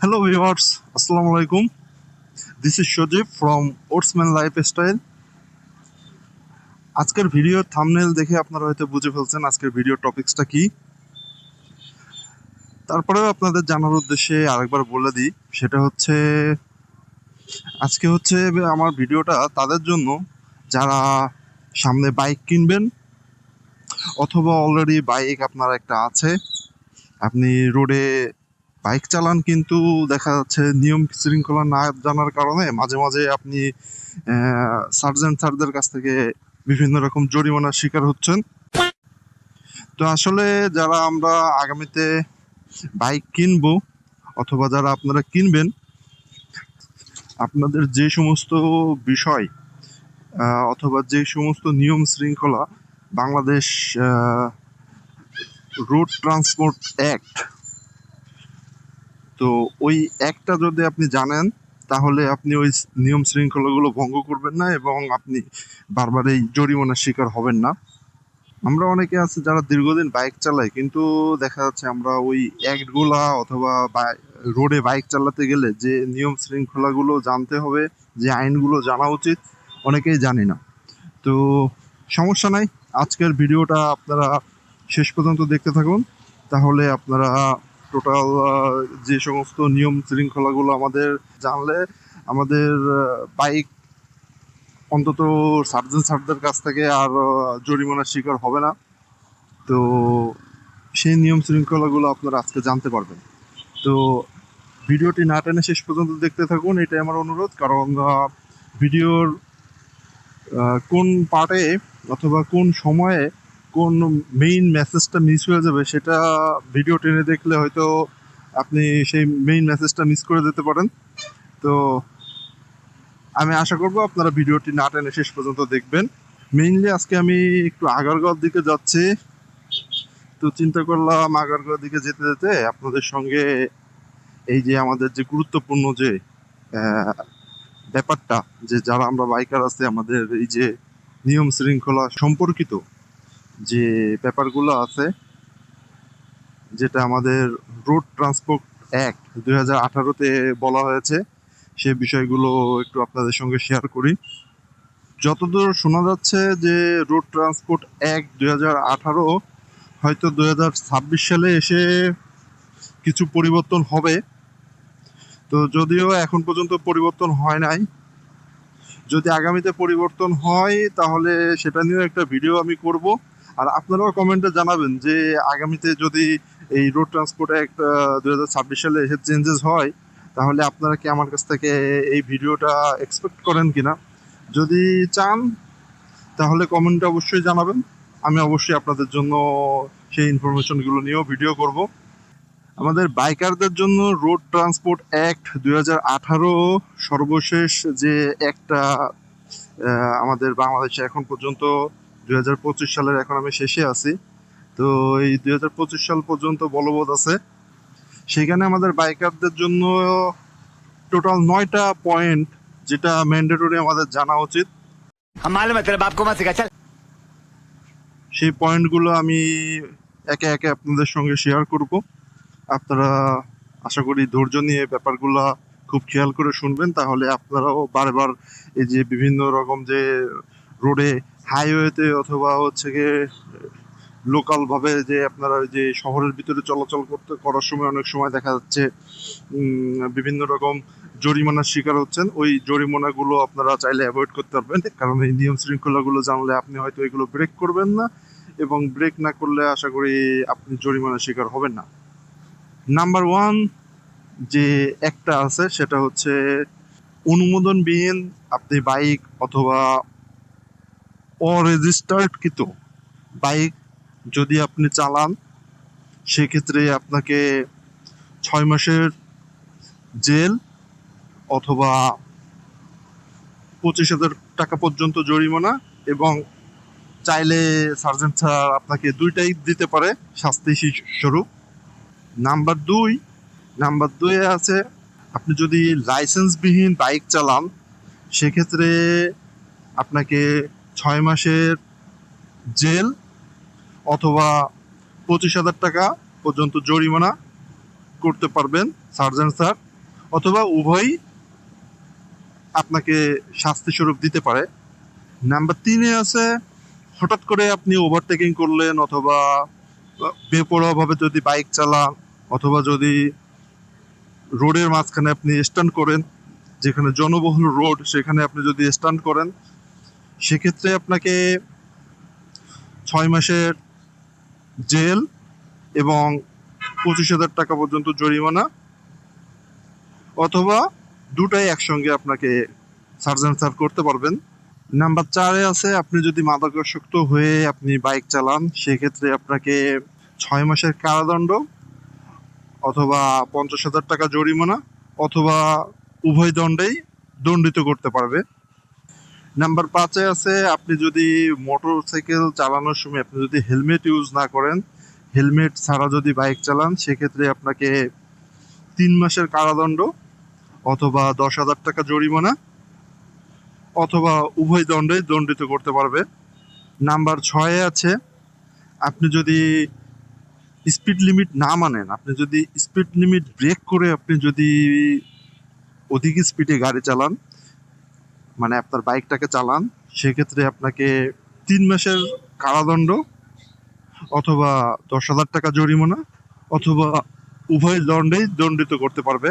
Hello viewers, Assalamu alaikum. This is Shojib from Oatsman Lifestyle. আজকের ভিডিওর thumbnail দেখে আপনারা হয়তো বুঝে ফেলছেন আজকের ভিডিও টপিকসটা কি তারপরেও আপনাদের জানার উদ্দেশ্যে আরেকবার বলে দিই সেটা হচ্ছে আজকে হচ্ছে আমার ভিডিওটা তাদের জন্য যারা সামনে বাইক কিনবেন অথবা অলরেডি বাইক আপনার একটা আছে আপনি রোডে বাইক চালান কিন্তু দেখা যাচ্ছে নিয়ম শৃঙ্খলা না জানার কারণে মাঝে মাঝে আপনি সার্জেন্ট স্যারদের কাছ থেকে বিভিন্ন রকম জরিমানার শিকার হচ্ছেন। তো আসলে যারা আমরা আগামীতে বাইক কিনবো অথবা যারা আপনারা কিনবেন, আপনাদের যে সমস্ত বিষয় অথবা যে সমস্ত নিয়ম শৃঙ্খলা বাংলাদেশ রোড ট্রান্সপোর্ট অ্যাক্ট তো ওই একটা যদি আপনি জানেন, তাহলে আপনি ওই নিয়ম শৃঙ্খলাগুলো ভঙ্গ করবেন না এবং আপনি বারবার এই জরিমানার শিকার হবেন না। আমরা অনেকে আছে যারা দীর্ঘদিন বাইক চালায়, কিন্তু দেখা যাচ্ছে আমরা ওই অ্যাক্টগুলা অথবা রোডে বাইক চালাতে গেলে যে নিয়ম শৃঙ্খলাগুলো জানতে হবে, যে আইনগুলো জানা উচিত, অনেকেই জানি না। তো সমস্যা নাই, আজকের ভিডিওটা আপনারা শেষ পর্যন্ত দেখতে থাকুন। তাহলে আপনারা টোটাল যে সমস্ত নিয়ম শৃঙ্খলাগুলো আমাদের জানলে, আমাদের বাইক অন্তত সার্জন স্যারদের কাছ থেকে আর জরিমানার শিকার হবে না। তো সেই নিয়ম শৃঙ্খলাগুলো আপনারা আজকে জানতে পারবেন। তো ভিডিওটি না টেনে শেষ পর্যন্ত দেখতে থাকুন, এটাই আমার অনুরোধ। কারণ ভিডিওর কোন পার্টে অথবা কোন সময়ে কোন মেইন মেসেজটা মিস হয়ে যাবে সেটা ভিডিও টেনে দেখলে হয়তো আপনি সেই মেইন মেসেজটা মিস করে দিতে পারেন। তো আমি আশা করব আপনারা ভিডিওটি না টেনে শেষ পর্যন্ত দেখবেন। মেইনলি আজকে আমি একটু আগারগাঁওর দিকে যাচ্ছি। তো চিন্তা করলাম আগারগাঁওর দিকে যেতে যেতে আপনাদের সঙ্গে এই যে আমাদের যে গুরুত্বপূর্ণ যে ব্যাপারটা যে যারা আমরা বাইকার আছে, আমাদের এই যে নিয়ম শৃঙ্খলা সম্পর্কিত যে ব্যাপারগুলো আছে, যেটা আমাদের রোড ট্রান্সপোর্ট অ্যাক্ট দুই হাজার আঠারোতে বলা হয়েছে, সে বিষয়গুলো একটু আপনাদের সঙ্গে শেয়ার করি। যতদূর শোনা যাচ্ছে যে রোড ট্রান্সপোর্ট অ্যাক্ট দুই হাজার আঠারো হয়তো দুই হাজার ছাব্বিশ সালে এসে কিছু পরিবর্তন হবে। তো যদিও এখন পর্যন্ত পরিবর্তন হয় নাই, যদি আগামীতে পরিবর্তন হয় তাহলে সেটা নিয়েও একটা ভিডিও আমি করব। আর আপনারাও কমেন্টে জানাবেন যে আগামীতে যদি এই রোড ট্রান্সপোর্ট অ্যাক্ট দু হাজার ছাব্বিশ সালে এসে চেঞ্জেস হয়, তাহলে আপনারা কি আমার কাছ থেকে এই ভিডিওটা এক্সপেক্ট করেন কিনা? যদি চান, তাহলে কমেন্টে অবশ্যই জানাবেন। আমি অবশ্যই আপনাদের জন্য সেই ইনফরমেশনগুলো নিয়েও ভিডিও করব। আমাদের বাইকারদের জন্য রোড ট্রান্সপোর্ট অ্যাক্ট দুই হাজার আঠারো সর্বশেষ যে একটা আমাদের বাংলাদেশে এখন পর্যন্ত দুই হাজার পঁচিশ সালের এখন আমি শেষে আছি। তো এই দুই হাজার পঁচিশ সাল পর্যন্ত বলবৎ আছে। সেখানে আমাদের বাইকারদের জন্য টোটাল নয়টা পয়েন্ট যেটা ম্যান্ডেটরি আমাদের জানা উচিত। সেই পয়েন্টগুলো আমি একে একে আপনাদের সঙ্গে শেয়ার করব। আপনারা আশা করি ধৈর্য নিয়ে ব্যাপারগুলো খুব খেয়াল করে শুনবেন তাহলে আপনারাও বারবার এই যে বিভিন্ন রকম যে রোডে হাইওয়েতে অথবা হচ্ছে গিয়ে লোকাল ভাবে যে আপনারা যে শহরের ভিতরে চলাচল করতে, করার সময় অনেক সময় দেখা যাচ্ছে বিভিন্ন রকম জরিমানার শিকার হচ্ছেন। ওই জরিমানাগুলো আপনারা চাইলে অ্যাভয়েড করতে পারবেন, কারণ এই নিয়ম শৃঙ্খলাগুলো জানলে আপনি হয়তো এগুলো ব্রেক করবেন না এবং ব্রেক না করলে আশা করি আপনি জরিমানার শিকার হবেন না। নাম্বার ওয়ান যে একটা আছে, সেটা হচ্ছে অনুমোদনবিহীন আপনি বাইক অথবা অরেজিস্টার্ডকৃত বাইক যদি আপনি চালান, সেক্ষেত্রে আপনাকে ছয় মাসের জেল অথবা পঁচিশ হাজার টাকা পর্যন্ত জরিমানা এবং চাইলে সার্জেন্ট স্যার আপনাকে দুইটাই দিতে পারে, শাস্তি স্বরূপ। নাম্বার দুই, নাম্বার দুয়ে আছে, আপনি যদি লাইসেন্সবিহীন বাইক চালান, সেক্ষেত্রে আপনাকে ছয় মাসের জেল অথবা পঁচিশ হাজার টাকা পর্যন্ত জরিমানা করতে পারবেন, সার্জেন্ট স্যার। অথবা উভয়ই আপনাকে শাস্তি স্বরূপ দিতে পারে। নাম্বার তিনে আছে, হঠাৎ করে আপনি ওভারটেকিং করলেন অথবা বেপরোয়াভাবে যদি বাইক চালান অথবা যদি রোডের মাঝখানে আপনি স্ট্যান্ড করেন, যেখানে জনবহুল রোড সেখানে আপনি যদি স্ট্যান্ড করেন সেক্ষেত্রে আপনাকে ছয় মাসের জেল এবং পঁচিশ হাজার টাকা পর্যন্ত জরিমানা অথবা দুটাই একসঙ্গে আপনাকে সার্জন সার করতে পারবেন। নাম্বার চারে আছে, আপনি যদি মাদকাসক্ত হয়ে আপনি বাইক চালান, সেক্ষেত্রে আপনাকে ছয় মাসের কারাদণ্ড অথবা পঞ্চাশ হাজার টাকা জরিমানা অথবা উভয় দণ্ডেই দণ্ডিত করতে পারবে। নাম্বার পাঁচে আছে, আপনি যদি মোটর সাইকেল চালানোর সময় আপনি যদি হেলমেট ইউজ না করেন, হেলমেট ছাড়া যদি বাইক চালান, সেক্ষেত্রে আপনাকে তিন মাসের কারাদণ্ড অথবা দশ হাজার টাকা জরিমানা অথবা উভয় দণ্ডে দণ্ডিত করতে পারবে। নাম্বার ছয়ে আছে, আপনি যদি স্পিড লিমিট না মানেন, আপনি যদি স্পিড লিমিট ব্রেক করে আপনি যদি অধিক স্পিডে গাড়ি চালান মানে আপনার বাইকটাকে চালান, সেক্ষেত্রে আপনাকে তিন মাসের কারাদণ্ড অথবা দশ হাজার টাকা জরিমানা অথবা উভয় দণ্ডেই দণ্ডিত করতে পারবে।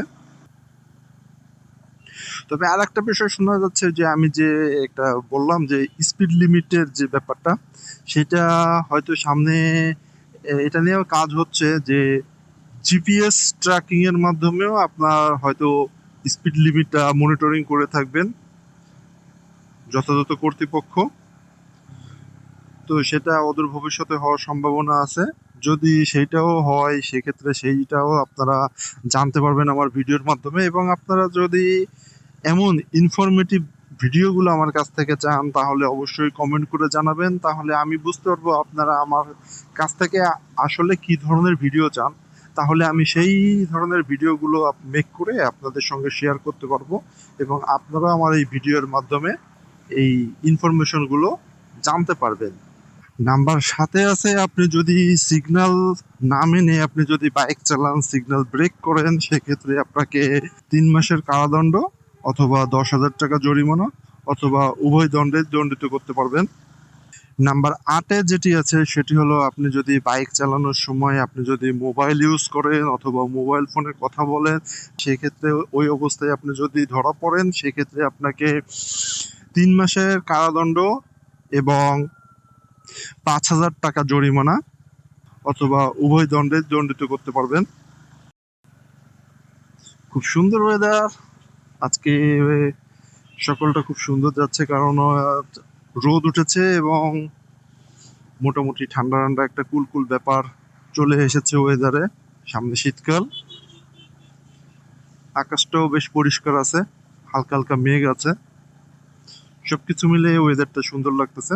তবে আর একটা বিষয় শোনা যাচ্ছে যে, আমি যে একটা বললাম যে স্পিড লিমিটের যে ব্যাপারটা, সেটা হয়তো সামনে এটা নিয়েও কাজ হচ্ছে যে জিপিএস ট্র্যাকিংয়ের মাধ্যমেও আপনার হয়তো স্পিড লিমিটটা মনিটরিং করে থাকবেন। যথাযথ কর্তৃপক্ষ। তো সেটা অদূর ভবিষ্যতে হওয়ার সম্ভাবনা আছে। যদি সেইটাও হয়, সেক্ষেত্রে সেইটাও আপনারা জানতে পারবেন আমার ভিডিওর মাধ্যমে। এবং আপনারা যদি এমন ইনফরমেটিভ ভিডিওগুলো আমার কাছ থেকে চান, তাহলে অবশ্যই কমেন্ট করে জানাবেন। তাহলে আমি বুঝতে পারব আপনারা আমার কাছ থেকে আসলে কি ধরনের ভিডিও চান। তাহলে আমি সেই ধরনের ভিডিওগুলো মেক করে আপনাদের সঙ্গে শেয়ার করতে পারব। এবং আপনারা আমার এই ভিডিওর মাধ্যমে এই ইনফরমেশনগুলো জানতে পারবেন। নাম্বার সাথে আছে, আপনি যদি সিগন্যাল না মেনে আপনি যদি বাইক চালান সিগনাল ব্রেক করেন, সেক্ষেত্রে আপনাকে তিন মাসের কারাদণ্ড অথবা দশ হাজার টাকা জরিমানা অথবা উভয় দণ্ডে দণ্ডিত করতে পারবেন। নাম্বার আটে যেটি আছে, সেটি হলো আপনি যদি বাইক চালানোর সময় আপনি যদি মোবাইল ইউজ করেন অথবা মোবাইল ফোনে কথা বলেন, সেক্ষেত্রে ওই অবস্থায় আপনি যদি ধরা পড়েন, সেক্ষেত্রে আপনাকে তিন মাসের কারাদণ্ড এবং পাঁচ হাজার টাকা জরিমানা অথবা উভয় দণ্ডে দণ্ডিত করতে পারবেন। খুব সুন্দর ওয়েদার আজকে সকালটা খুব সুন্দর যাচ্ছে কারণ রোদ উঠেছে এবং মোটামুটি ঠান্ডা ঠান্ডা একটা কুল কুল ব্যাপার চলে এসেছে ওয়েদারে সামনে শীতকাল। আকাশটাও বেশ পরিষ্কার আছে, হালকা হালকা মেঘ আছে। সবকিছু মিলে ওয়েদারটা সুন্দর লাগতেছে।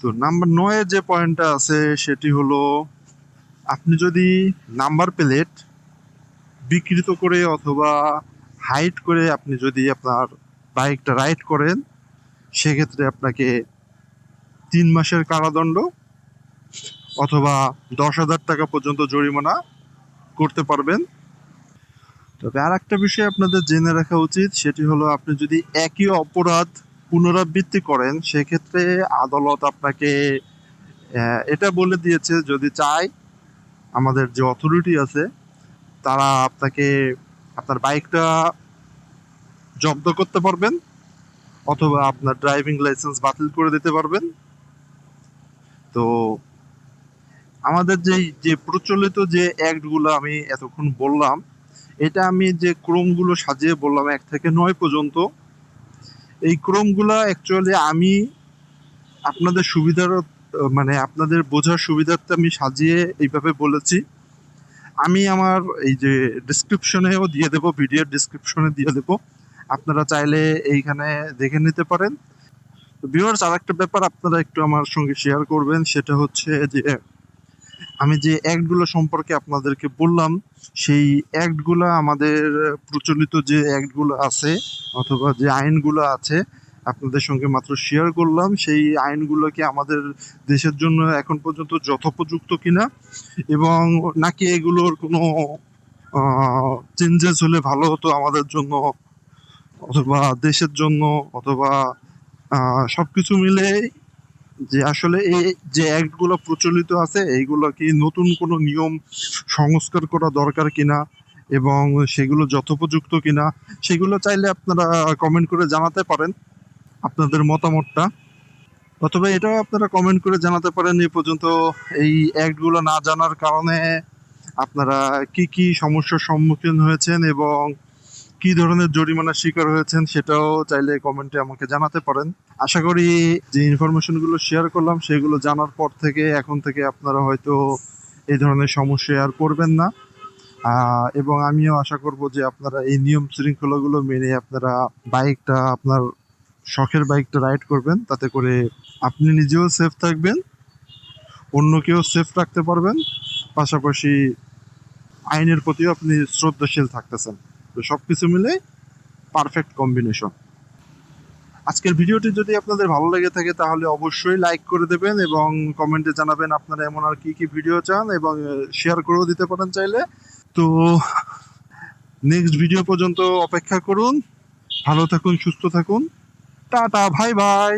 তো নাম্বার নয়ে যে পয়েন্টটা আছে, সেটি হলো, আপনি যদি নাম্বার প্লেট বিকৃত করে অথবা হাইট করে আপনি যদি আপনার বাইকটা রাইড করেন, সেক্ষেত্রে আপনাকে তিন মাসের কারাদণ্ড অথবা দশ হাজার টাকা পর্যন্ত জরিমানা করতে পারবেন। তবে আর একটা বিষয় আপনাদের জেনে রাখা উচিত, সেটি হলো আপনি যদি একই অপরাধ পুনরাবৃত্তি করেন, সেক্ষেত্রে আদালত আপনাকে এটা বলে দিয়েছে, যদি চায়, আমাদের যে অথরিটি আছে, তারা আপনাকে, আপনার বাইকটা জব্দ করতে পারবেন, অথবা আপনার ড্রাইভিং লাইসেন্স বাতিল করে দিতে পারবেন। তো, আমাদের যে যে প্রচলিত যে অ্যাক্টগুলো আমি এতক্ষণ বললাম এটা আমি যে ক্রমগুলো সাজিয়ে বললাম, এক থেকে নয় পর্যন্ত, এই ক্রমগুলো অ্যাকচুয়ালি আমি আপনাদের সুবিধার মানে আপনাদের বোঝার সুবিধার্থে আমি সাজিয়ে এইভাবে বলেছি। আমি আমার এই যে ডিসক্রিপশনেও দিয়ে দেবো ভিডিওর ডিসক্রিপশনে দিয়ে দেবো। আপনারা চাইলে এইখানে দেখে নিতে পারেন। তো ভিউয়ার্স আর একটা ব্যাপার আপনারা একটু আমার সঙ্গে শেয়ার করবেন, সেটা হচ্ছে যে আমি যে অ্যাক্টগুলো সম্পর্কে আপনাদেরকে বললাম, সেই অ্যাক্টগুলো আমাদের প্রচলিত যে অ্যাক্টগুলো আছে অথবা যে আইনগুলো আছে, আপনাদের সঙ্গে মাত্র শেয়ার করলাম। সেই আইনগুলো কি আমাদের দেশের জন্য এখন পর্যন্ত যথোপযুক্ত কিনা এবং নাকি এগুলোর কোনো চেঞ্জেস হলে ভালো হতো আমাদের জন্য অথবা দেশের জন্য অথবা সব কিছু মিলে যে আসলে এই যে অ্যাক্টগুলো প্রচলিত আছে, এইগুলো কি নতুন কোনো নিয়ম সংস্কার করা দরকার কিনা এবং সেগুলো যথোপযুক্ত কিনা, সেগুলো চাইলে আপনারা কমেন্ট করে জানাতে পারেন আপনাদের মতামতটা। অথবা এটাও আপনারা কমেন্ট করে জানাতে পারেন এ পর্যন্ত এই অ্যাক্টগুলো না জানার কারণে আপনারা কি কি সমস্যার সম্মুখীন হয়েছেন এবং কি ধরনের জরিমানার শিকার হয়েছেন সেটাও চাইলে কমেন্টে আমাকে জানাতে পারেন। আশা করি যে ইনফরমেশনগুলো শেয়ার করলাম, সেগুলো জানার পর থেকে, এখন থেকে আপনারা হয়তো এই ধরনের সমস্যায় আর পড়বেন না। এবং আমিও আশা করব যে আপনারা এই নিয়ম শৃঙ্খলাগুলো মেনে আপনারা বাইকটা, আপনার শখের বাইকটা রাইড করবেন। তাতে করে আপনি নিজেও সেফ থাকবেন অন্যকেও সেফ রাখতে পারবেন। পাশাপাশি আইনের প্রতিও আপনি শ্রদ্ধাশীল থাকতেছেন। তো সবকিছু মিলে পারফেক্ট কম্বিনেশন আজকের ভিডিওটি যদি আপনাদের ভালো লেগে থাকে, তাহলে অবশ্যই লাইক করে দেবেন এবং কমেন্টে জানাবেন আপনারা এমন আর কি কি ভিডিও চান এবং শেয়ার করেও দিতে পারেন চাইলে। তো নেক্সট ভিডিও পর্যন্ত অপেক্ষা করুন। ভালো থাকুন, সুস্থ থাকুন। টাটা ভাই ভাই